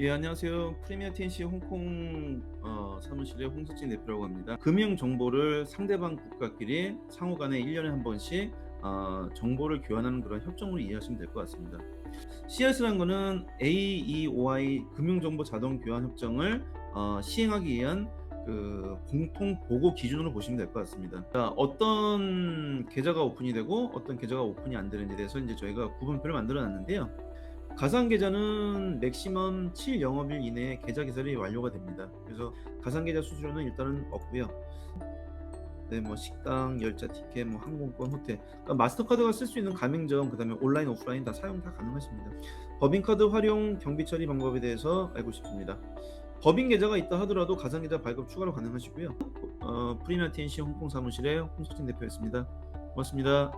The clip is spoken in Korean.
예, 안녕하세요. 프리미어 TNC 홍콩 어, 사무실의 홍석진 대표라고 합니다. 금융 정보를 상대방 국가끼리 상호 간에 1년에 한 번씩 어, 정보를 교환하는 그런 협정으로 이해하시면 될 것 같습니다. CS라는 거는 AEOI 금융정보 자동 교환 협정을 어, 시행하기 위한 그 공통 보고 기준으로 보시면 될 것 같습니다. 자, 어떤 계좌가 오픈이 되고 어떤 계좌가 오픈이 안 되는지에 대해서 이제 저희가 구분표를 만들어 놨는데요. 가상 계좌는 맥시멈 7 영업일 이내에 계좌 개설이 완료가 됩니다. 그래서 가상 계좌 수수료는 일단은 없고요. 네, 뭐 식당, 열차 티켓, 뭐 항공권, 호텔, 그러니까 마스터카드가 쓸 수 있는 가맹점, 그다음에 온라인, 오프라인 다 사용 다 가능하십니다. 법인카드 활용 경비 처리 방법에 대해서 알고 싶습니다. 법인 계좌가 있다 하더라도 가상 계좌 발급 추가로 가능하시고요. 어, 프리나 TNC 홍콩 사무실의 홍석진 대표였습니다. 고맙습니다.